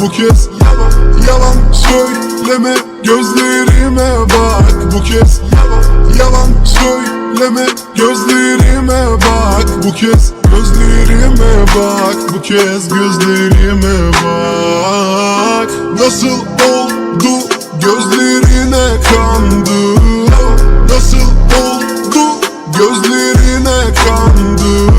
bu kez Yalan, yalan söyleme gözlerime bak bu kez Yalan, yalan söyleme gözlerime bak bu kez Gözlerime bak bu kez gözlerime bak. Nasıl oldu gözlerine kandım Nasıl oldu gözlerine kandım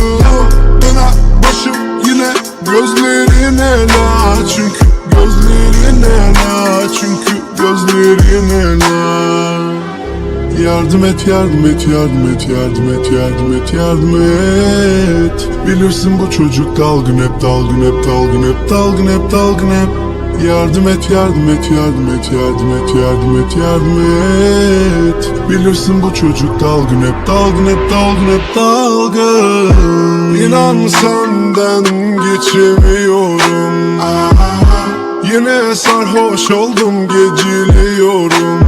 Yardım et, yardım et, yardım et, yardım et, yardım et, yardım et Bilirsin bu çocuk dalgın hep, dalgın hep, dalgın hep, dalgın hep, dalgın hep Yardım et, yardım et, yardım et, yardım et, yardım et, yardım et Bilirsin bu çocuk dalgın hep, dalgın hep, dalgın hep, dalgın İnan senden geçemiyorum Yine sarhoş oldum geciliyorum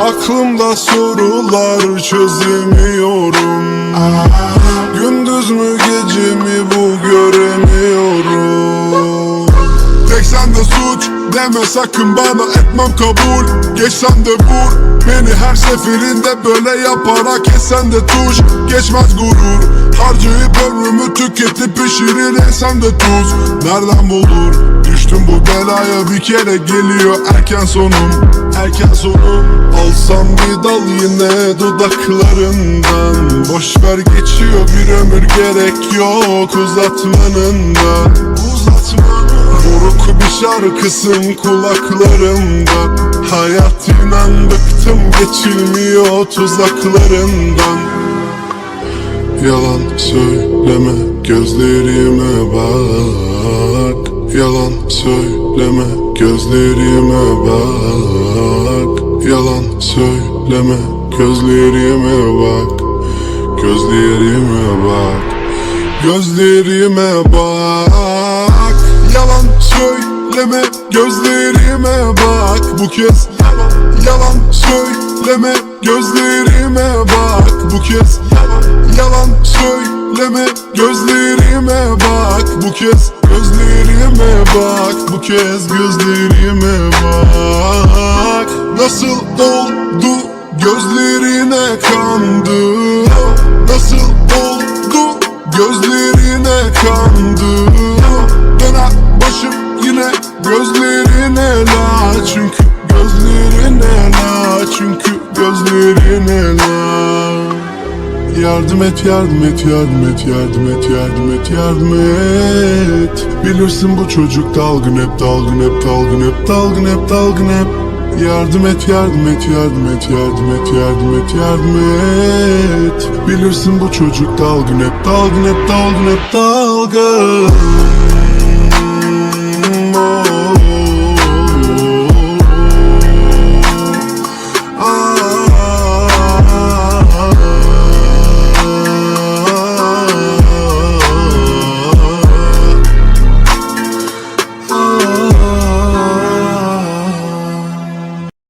Aklımda sorular çözemiyorum. Gündüz mü gece mi bu göremiyorum. Tek sende suç deme sakın bana etmem kabul. Geçsen de vur beni her seferinde böyle yaparak esen de tuş. Geçmez gurur harcayıp ömrümü tüketip pişirir esen de tuz. Nereden bulur düştüm bu belaya bir kere geliyor erken sonum. Erken sonum. Alsam bir dal yine dudaklarından. Boş ver geçiyor bir ömür gerek yok uzatmanın da Uzatmanın. Buruk bir şarkısın kulaklarımda Hayat inan bıktım geçilmiyor tuzaklarından. Yalan söyleme gözlerime bak söyleme gözlerime bak. Yalan söyleme gözlerime bak. Gözlerime bak. Gözlerime bak. Yalan söyleme gözlerime bak. Bu kez yalan, söyleme gözlerime bak. Bu kez yalan söyleme gözlerime bak. Bu kez gözlerime bak Bu kez gözlerime bak. Nasıl oldu gözlerine kandım Nasıl oldu gözlerine kandım Döner başım yine gözlerine la Çünkü gözlerine la Çünkü gözlerine la. Yardım et, yardım et, yardım et, yardım et, yardım et, yardım et Bilirsin bu çocuk dalgın hep, dalgın hep, dalgın hep, dalgın hep, dalgın hep. Yardım et, yardım et, yardım et, yardım et, yardım et, yardım et. Bilirsin bu çocuk dalgın hep, dalgın hep, dalgın hep, dalgın